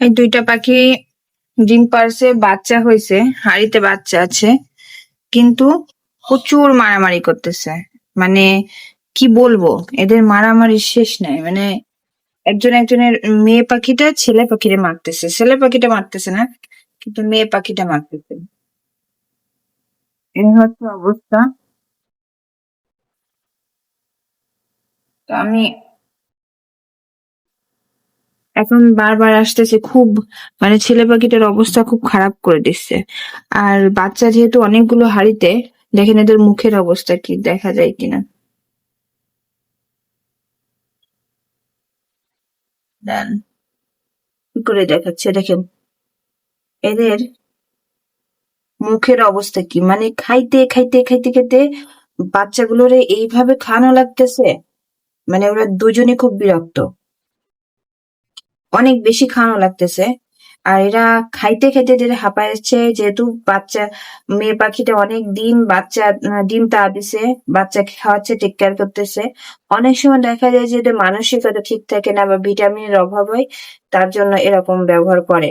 এই দুইটা পাখি ডিম পারছে, বাচ্চা হয়েছে হাড়িতে বাচ্চা আছে, কিন্তু প্রচুর মারামারি করতেছে। মানে কি বলব, এদের মারামারি শেষ নাই। মানে একজন একজনের মেয়ে পাখিটা ছেলে পাখিটা মারতেছে। ছেলে পাখিটা মারতেছে না, কিন্তু মেয়ে পাখিটা মারতেছে। এই হচ্ছে অবস্থা। তো আমি এখন বারবার আসতেছে খুব মানে ছেলে পাখিটার অবস্থা খুব খারাপ করে দিচ্ছে। আর বাচ্চা যেহেতু অনেকগুলো হাড়িতে, দেখেন এদের মুখের অবস্থা কি, দেখা যায় কিনা। দেন করে দেখাচ্ছে, দেখেন। এদের মুখের অবস্থা কি মানে খাইতে খাইতে খাইতে খাইতে বাচ্চাগুলোরে এইভাবে খাওয়ানো লাগতেছে মানে ওরা দুজনে খুব বিরক্ত। অনেক বেশি খাওয়ানো লাগতেছে। আর এরা খাইতে খাইতে যেটা হাঁপাচ্ছে, যেহেতু বাচ্চা, মেয়ে পাখিটা অনেক দিন বাচ্চা ডিম তা দিছে, বাচ্চা খাওয়াচ্ছে টেক কেয়ার করতেছে। অনেক সময় দেখা যায় যে এদের মানসিকতা ঠিক থাকে না বা ভিটামিনের অভাব হয়, তার জন্য এরকম ব্যবহার করে।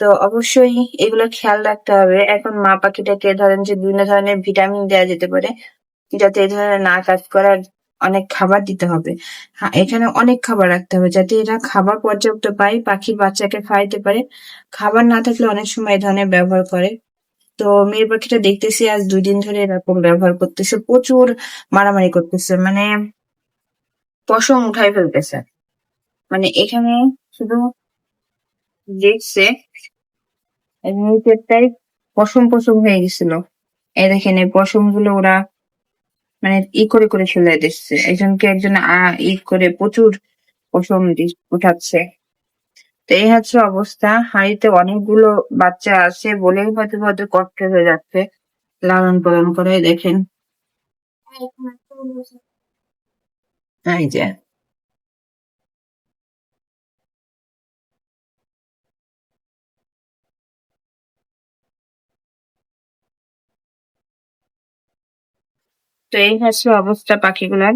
তো অবশ্যই এগুলো খেয়াল রাখতে হবে। এখন মা পাখিটাকে ধরেন যে বিভিন্ন ধরনের ভিটামিন দেওয়া যেতে পারে, যাতে এই ধরনের না কাজ করার অনেক খাবার দিতে হবে। হ্যাঁ এখানে অনেক খাবার রাখতে হবে যাতে এরা খাবার পর্যাপ্ত পায়, পাখির বাচ্চাকে খাওয়াইতে পারে। খাবার না থাকলে অনেক সময় এই ধরনের ব্যবহার করে। তো মেয়ের পাখিটা দেখতেছি আজ দুই দিন ধরে এরকম ব্যবহার করতেছে, প্রচুর মারামারি করতেছে মানে পশম উঠাই ফেলতেছে। মানে এখানে শুধু দেখছে নিচেরটাই পশম পশম হয়ে গেছিল। এই দেখেন, এই পশমগুলো ওরা মানে ই করে করে ফেলে দিচ্ছে। একজনকে একজন আ ই করে প্রচুর পশম উঠাচ্ছে। তো এই হচ্ছে অবস্থা। হাঁড়িতে অনেকগুলো বাচ্চা আছে বলেই হয়তো হয়তো কষ্ট হয়ে যাচ্ছে। লালন পালন করে দেখেন। এই যে। তো এই হচ্ছে অবস্থা পাখিগুলার।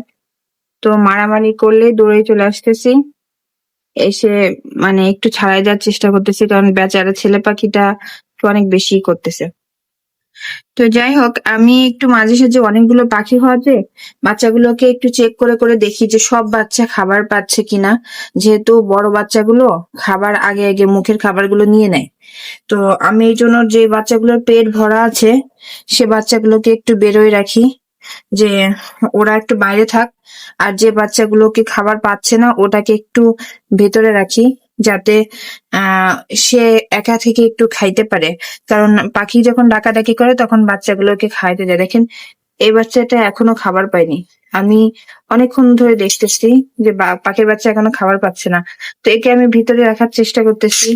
তো মারামারি করলে দৌড়ে চলে আসতেছি। এসে মানে একটু ছাড়াই যাওয়ার চেষ্টা করতেছি, কারণ বেচারা ছেলে পাখিটা অনেক বেশি করতেছে। তো যাই হোক, আমি একটু মাঝে সাঝে অনেকগুলো পাখি হওয়াতে বাচ্চাগুলোকে একটু চেক করে করে দেখি যে সব বাচ্চা খাবার পাচ্ছে কিনা। যেহেতু বড় বাচ্চাগুলো খাবার আগে আগে মুখের খাবারগুলো নিয়ে নেয়। তো আমি এই জন্য যে বাচ্চাগুলোর পেট ভরা আছে, সে বাচ্চাগুলোকে একটু বেরোয় রাখি। যে ওরা একটু বাইরে থাক, আর যে বাচ্চাগুলোকে খাবার পাচ্ছে না, ওটাকে একটু ভেতরে রাখি, যাতে সে একা থেকে একটু খাইতে পারে। কারণ পাখি যখন ডাকাডাকি করে, তখন বাচ্চাগুলোকে খাইতে যায় দেখেন, এই বাচ্চাটা এখনও খাবার পায়নি। আমি অনেকক্ষণ ধরে দেখতেছি যে পাখির বাচ্চা এখনও খাবার পাচ্ছে না। তো একে আমি ভিতরে রাখার চেষ্টা করতেছি,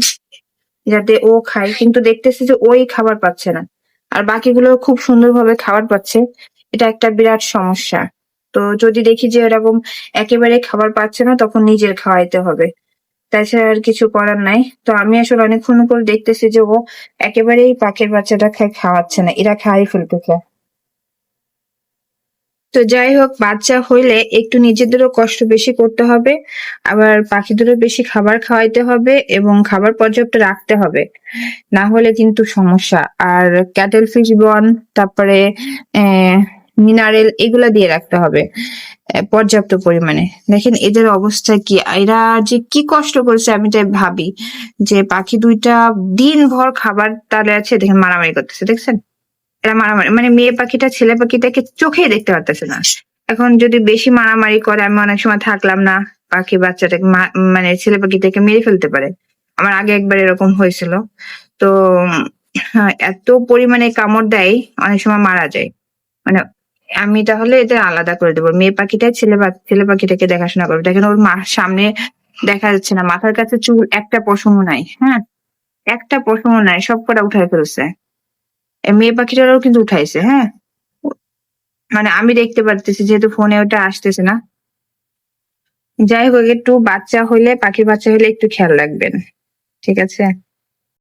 যাতে ও খায়। কিন্তু দেখতেছি যে ওই খাবার পাচ্ছে না। আর বাকিগুলো খুব সুন্দরভাবে খাবার পাচ্ছে। এটা একটা বিরাট সমস্যা। তো যদি দেখি যে এরকম একেবারে খাবার পাচ্ছে না, তখন নিজের খাওয়াইতে হবে। তাছাড়া আর কিছু করার নাই। তো আমি আসলে অনেকক্ষণ করে দেখতেছি যে ও একেবারেই পাখির বাচ্চাটা খায় খাওয়াচ্ছে না। এরা খাই ফেলতেছে। তো যাই হোক, বাচ্চা হইলে একটু নিজেদেরও কষ্ট বেশি করতে হবে, আবার পাখিদেরও বেশি খাবার খাওয়াইতে হবে এবং খাবার পর্যাপ্ত রাখতে হবে। না হলে কিন্তু সমস্যা। আর ক্যাটেল ফিশ বন, তারপরে মিনারেল এগুলা দিয়ে রাখতে হবে পর্যাপ্ত পরিমাণে। দেখেন এদের অবস্থা কি এরা যে কি কষ্ট করেছে আমি তাই ভাবি যে পাখি দুইটা দিন ভর খাবার তালে আছে দেখেন মারামারি করতেছে দেখছেন? এরা মারামারি মানে মেয়ে পাখিটা ছেলে পাখিটাকে চোখেই দেখতে পারতেছে না। এখন যদি বেশি মারামারি করে আমি অনেক সময় থাকলাম না পাখি বাচ্চাটাকে মানে ছেলে পাখিটাকে মেরে ফেলতে পারে। আমার আগে একবার এরকম হয়েছিল। তো হ্যাঁ, এত পরিমাণে কামড় দেয় অনেক সময় মারা যায়। মানে আমি তাহলে এদের আলাদা করে দেবো। মেয়ে পাখিটা, ছেলে ছেলে পাখিটাকে দেখাশোনা করবে। দেখেন ওর মা সামনে দেখা যাচ্ছে না। মাথার কাছে চুল, একটা পশমও নাই হ্যাঁ? একটা পশমও নাই, সব কটা উঠাই ফেলছে। মেয়ে পাখিটারও কিন্তু উঠাইছে হ্যাঁ? মানে আমি দেখতে পারতেছি, যেহেতু ফোনে ওটা আসতেছে না। যাই হোক, একটু বাচ্চা হইলে, পাখির বাচ্চা হলে একটু খেয়াল রাখবেন। ঠিক আছে?